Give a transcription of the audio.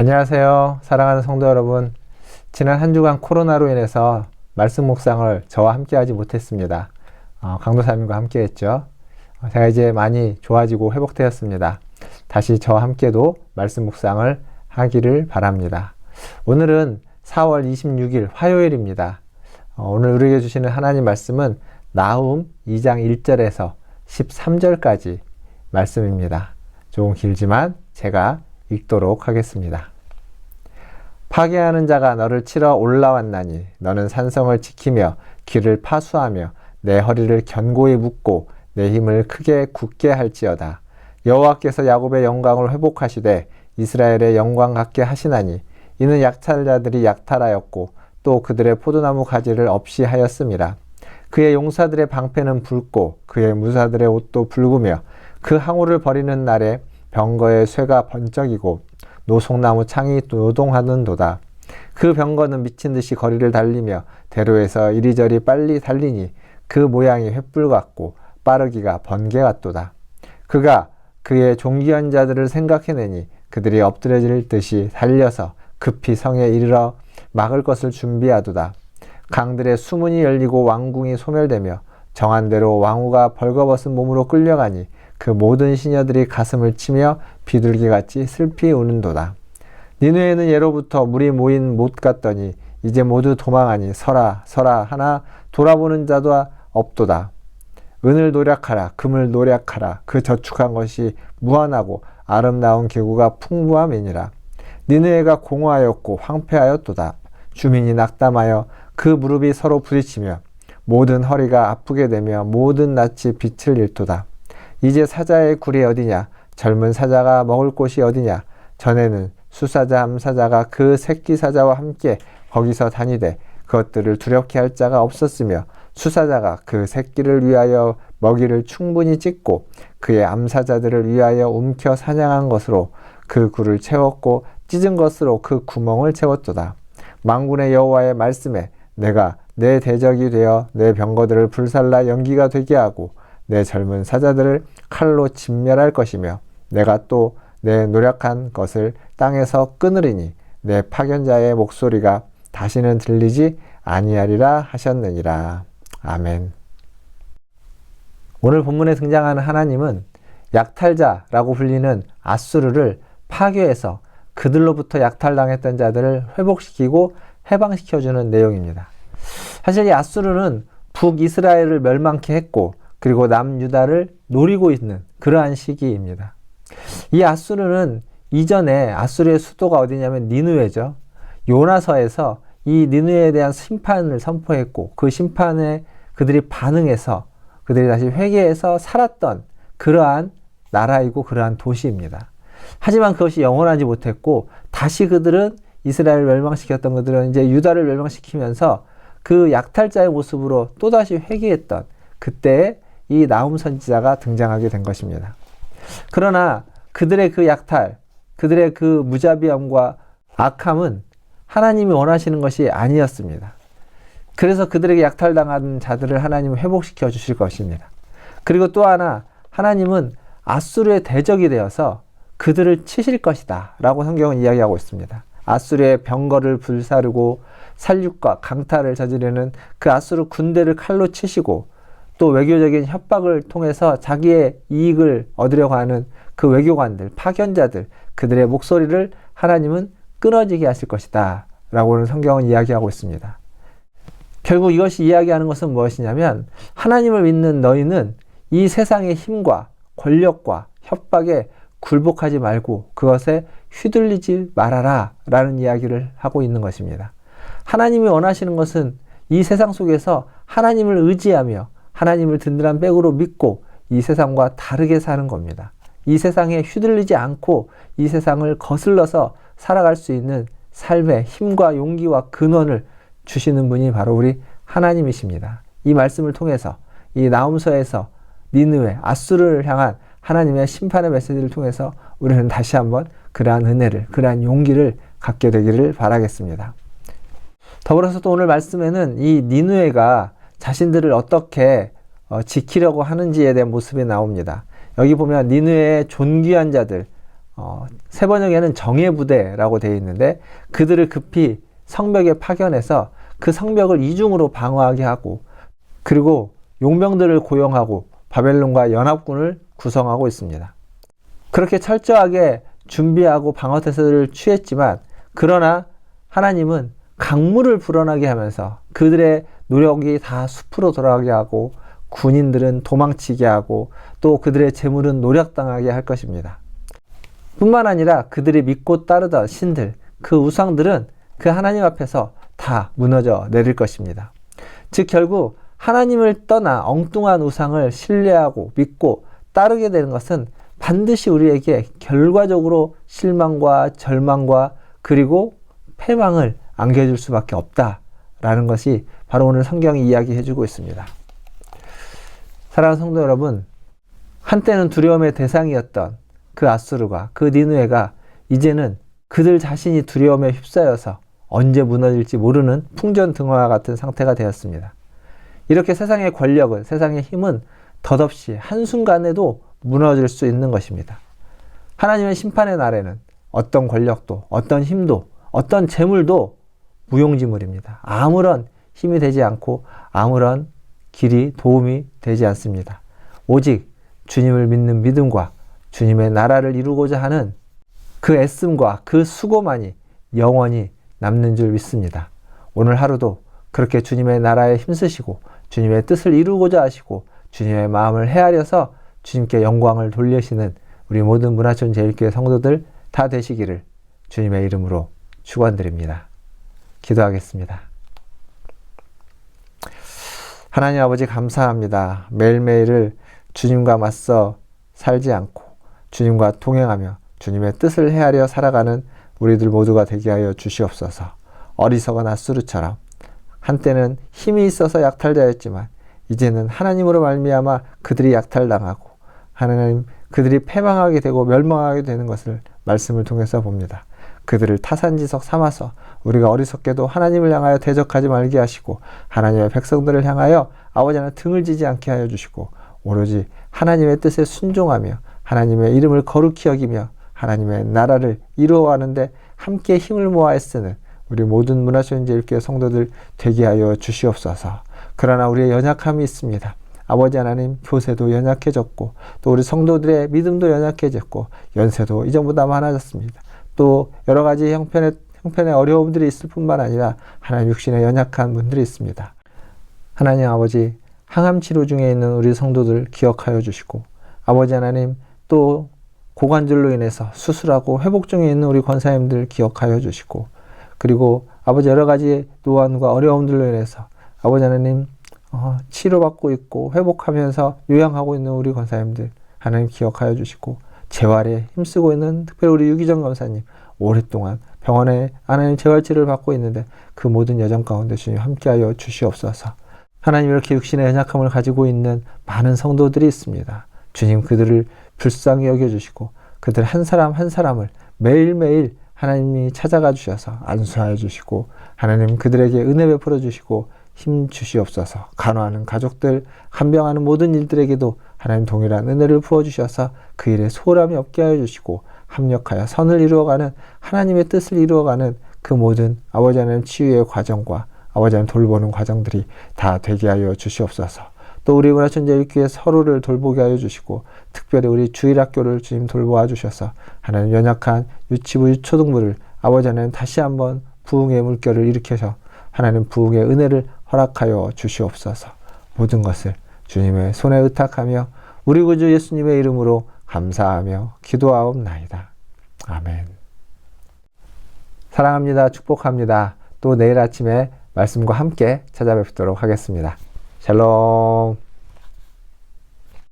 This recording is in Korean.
안녕하세요. 사랑하는 성도 여러분. 지난 한 주간 코로나로 인해서 말씀 묵상을 저와 함께 하지 못했습니다. 어, 강도사님과 함께 했죠. 어, 제가 이제 많이 좋아지고 회복되었습니다. 다시 저와 함께도 말씀 묵상을 하기를 바랍니다. 오늘은 4월 26일 화요일입니다. 어, 오늘 우리에게 주시는 하나님 말씀은 나움 2장 1절에서 13절까지 말씀입니다. 조금 길지만 제가 읽도록 하겠습니다. 파괴하는 자가 너를 치러 올라왔나니 너는 산성을 지키며 길을 파수하며 내 허리를 견고히 묶고 내 힘을 크게 굳게 할지어다. 여호와께서 야곱의 영광을 회복하시되 이스라엘의 영광 갖게 하시나니 이는 약탈자들이 약탈하였고 또 그들의 포도나무 가지를 없이 하였음이라. 그의 용사들의 방패는 붉고 그의 무사들의 옷도 붉으며 그 항우를 버리는 날에 병거의 쇠가 번쩍이고 노송나무 창이 노동하는도다. 그 병거는 미친 듯이 거리를 달리며 대로에서 이리저리 빨리 달리니 그 모양이 횃불 같고 빠르기가 번개 같도다. 그가 그의 종기한 자들을 생각해내니 그들이 엎드려질 듯이 달려서 급히 성에 이르러 막을 것을 준비하도다. 강들의 수문이 열리고 왕궁이 소멸되며 정한 대로 왕후가 벌거벗은 몸으로 끌려가니 그 모든 시녀들이 가슴을 치며 비둘기같이 슬피 우는도다. 니누에는 예로부터 물이 모인 못 같더니 이제 모두 도망하니 서라 서라 하나 돌아보는 자도 없도다. 은을 노력하라 금을 노력하라 그 저축한 것이 무한하고 아름다운 기구가 풍부함이니라. 니누에가 공허하였고 황폐하였도다. 주민이 낙담하여 그 무릎이 서로 부딪히며 모든 허리가 아프게 되며 모든 낯이 빛을 잃도다. 이제 사자의 굴이 어디냐? 젊은 사자가 먹을 곳이 어디냐? 전에는 수사자 암사자가 그 새끼 사자와 함께 거기서 다니되 그것들을 두렵게 할 자가 없었으며 수사자가 그 새끼를 위하여 먹이를 충분히 찢고 그의 암사자들을 위하여 움켜 사냥한 것으로 그 굴을 채웠고 찢은 것으로 그 구멍을 채웠도다. 망군의 여호와의 말씀에 내가 내 대적이 되어 내 병거들을 불살라 연기가 되게 하고 내 젊은 사자들을 칼로 진멸할 것이며 내가 또 내 노력한 것을 땅에서 끊으리니 내 파견자의 목소리가 다시는 들리지 아니하리라 하셨느니라. 아멘. 오늘 본문에 등장하는 하나님은 약탈자라고 불리는 아수르를 파괴해서 그들로부터 약탈당했던 자들을 회복시키고 해방시켜주는 내용입니다. 사실 이 아수르는 북이스라엘을 멸망케 했고 그리고 남유다를 노리고 있는 그러한 시기입니다. 이 아수르는 이전에 아수르의 수도가 어디냐면 니누에죠. 요나서에서 이 니누에 대한 심판을 선포했고 그 심판에 그들이 반응해서 그들이 다시 회개해서 살았던 그러한 나라이고 그러한 도시입니다. 하지만 그것이 영원하지 못했고 다시 그들은 이스라엘을 멸망시켰던 그들은 이제 유다를 멸망시키면서 그 약탈자의 모습으로 또다시 회개했던 그때 이 나움 선지자가 등장하게 된 것입니다. 그러나 그들의 그 약탈, 그들의 그 무자비함과 악함은 하나님이 원하시는 것이 아니었습니다. 그래서 그들에게 약탈당한 자들을 하나님은 회복시켜 주실 것입니다. 그리고 또 하나 하나님은 아수르의 대적이 되어서 그들을 치실 것이다 라고 성경은 이야기하고 있습니다. 아수르의 병거를 불사르고 살육과 강탈을 저지르는 그 아수르 군대를 칼로 치시고 또 외교적인 협박을 통해서 자기의 이익을 얻으려고 하는 그 외교관들, 파견자들, 그들의 목소리를 하나님은 끊어지게 하실 것이다. 라고는 성경은 이야기하고 있습니다. 결국 이것이 이야기하는 것은 무엇이냐면 하나님을 믿는 너희는 이 세상의 힘과 권력과 협박에 굴복하지 말고 그것에 휘둘리지 말아라 라는 이야기를 하고 있는 것입니다. 하나님이 원하시는 것은 이 세상 속에서 하나님을 의지하며 하나님을 든든한 백으로 믿고 이 세상과 다르게 사는 겁니다. 이 세상에 휘둘리지 않고 이 세상을 거슬러서 살아갈 수 있는 삶의 힘과 용기와 근원을 주시는 분이 바로 우리 하나님이십니다. 이 말씀을 통해서 이 나움서에서 니느웨 아수르를 향한 하나님의 심판의 메시지를 통해서 우리는 다시 한번 그러한 은혜를 그러한 용기를 갖게 되기를 바라겠습니다. 더불어서 또 오늘 말씀에는 이 니누에가 자신들을 어떻게 어, 지키려고 하는지에 대한 모습이 나옵니다. 여기 보면 니누의 존귀한 자들, 어, 세 번역에는 정예 부대라고 되어 있는데 그들을 급히 성벽에 파견해서 그 성벽을 이중으로 방어하게 하고 그리고 용병들을 고용하고 바벨론과 연합군을 구성하고 있습니다. 그렇게 철저하게 준비하고 방어 태세를 취했지만 그러나 하나님은 강물을 불어나게 하면서 그들의 노력이 다 숲으로 돌아가게 하고 군인들은 도망치게 하고 또 그들의 재물은 노력당하게 할 것입니다. 뿐만 아니라 그들이 믿고 따르던 신들, 그 우상들은 그 하나님 앞에서 다 무너져 내릴 것입니다. 즉, 결국 하나님을 떠나 엉뚱한 우상을 신뢰하고 믿고 따르게 되는 것은 반드시 우리에게 결과적으로 실망과 절망과 그리고 패망을 안겨줄 수밖에 없다라는 것이 바로 오늘 성경이 이야기해주고 있습니다. 사랑하는 성도 여러분, 한때는 두려움의 대상이었던 그 아수르가 그 니누에가 이제는 그들 자신이 두려움에 휩싸여서 언제 무너질지 모르는 풍전등화와 같은 상태가 되었습니다. 이렇게 세상의 권력은 세상의 힘은 덧없이 한순간에도 무너질 수 있는 것입니다. 하나님의 심판의 날에는 어떤 권력도 어떤 힘도 어떤 재물도 무용지물입니다. 아무런 힘이 되지 않고 아무런 길이 도움이 되지 않습니다. 오직 주님을 믿는 믿음과 주님의 나라를 이루고자 하는 그 애씀과 그 수고만이 영원히 남는 줄 믿습니다. 오늘 하루도 그렇게 주님의 나라에 힘쓰시고 주님의 뜻을 이루고자 하시고 주님의 마음을 헤아려서 주님께 영광을 돌리시는 우리 모든 문화촌 제일교회 성도들 다 되시기를 주님의 이름으로 축원드립니다. 기도하겠습니다. 하나님 아버지 감사합니다. 매일매일을 주님과 맞서 살지 않고 주님과 동행하며 주님의 뜻을 헤아려 살아가는 우리들 모두가 되게 하여 주시옵소서. 어리석은 아수르처럼 한때는 힘이 있어서 약탈자였지만 이제는 하나님으로 말미암아 그들이 약탈당하고 하나님 그들이 패망하게 되고 멸망하게 되는 것을 말씀을 통해서 봅니다. 그들을 타산지석 삼아서 우리가 어리석게도 하나님을 향하여 대적하지 말게 하시고 하나님의 백성들을 향하여 아버지 하나 등을 지지 않게 하여 주시고 오로지 하나님의 뜻에 순종하며 하나님의 이름을 거룩히 여기며 하나님의 나라를 이루어가는데 함께 힘을 모아 애쓰는 우리 모든 문화촌제일교회 성도들 되게 하여 주시옵소서. 그러나 우리의 연약함이 있습니다. 아버지 하나님 교세도 연약해졌고 또 우리 성도들의 믿음도 연약해졌고 연세도 이전보다 많아졌습니다. 또 여러 가지 형편의 형편의 어려움들이 있을 뿐만 아니라 하나님 육신에 연약한 분들이 있습니다. 하나님 아버지 항암 치료 중에 있는 우리 성도들 기억하여 주시고 아버지 하나님 또 고관절로 인해서 수술하고 회복 중에 있는 우리 권사님들 기억하여 주시고 그리고 아버지 여러 가지 노안과 어려움들로 인해서 아버지 하나님 어, 치료받고 있고 회복하면서 요양하고 있는 우리 권사님들 하나님 기억하여 주시고 재활에 힘쓰고 있는 특별히 우리 유기정 검사님 오랫동안 병원에 하나님 재활치료를 받고 있는데 그 모든 여정 가운데 주님 함께하여 주시옵소서. 하나님 이렇게 육신의 연약함을 가지고 있는 많은 성도들이 있습니다. 주님 그들을 불쌍히 여겨주시고 그들 한 사람 한 사람을 매일매일 하나님이 찾아가 주셔서 안수하여 주시고 하나님 그들에게 은혜 베풀어 주시고 힘 주시옵소서 간호하는 가족들 간병하는 모든 일들에게도 하나님 동일한 은혜를 부어 주셔서 그 일에 소홀함이 없게 하여 주시고 합력하여 선을 이루어가는 하나님의 뜻을 이루어가는 그 모든 아버지 하나님 치유의 과정과 아버지 하나님 돌보는 과정들이 다 되게 하여 주시옵소서. 또 우리 문화 천재일 교회 서로를 돌보게 하여 주시고 특별히 우리 주일학교를 주님 돌보아 주셔서 하나님 연약한 유치부 유초등부를 아버지 하나님 다시 한번 부흥의 물결을 일으켜서 하나님 부흥의 은혜를 허락하여 주시옵소서. 모든 것을 주님의 손에 의탁하며 우리 구주 예수님의 이름으로 감사하며 기도하옵나이다. 아멘. 사랑합니다. 축복합니다. 또 내일 아침에 말씀과 함께 찾아뵙도록 하겠습니다. 샬롬.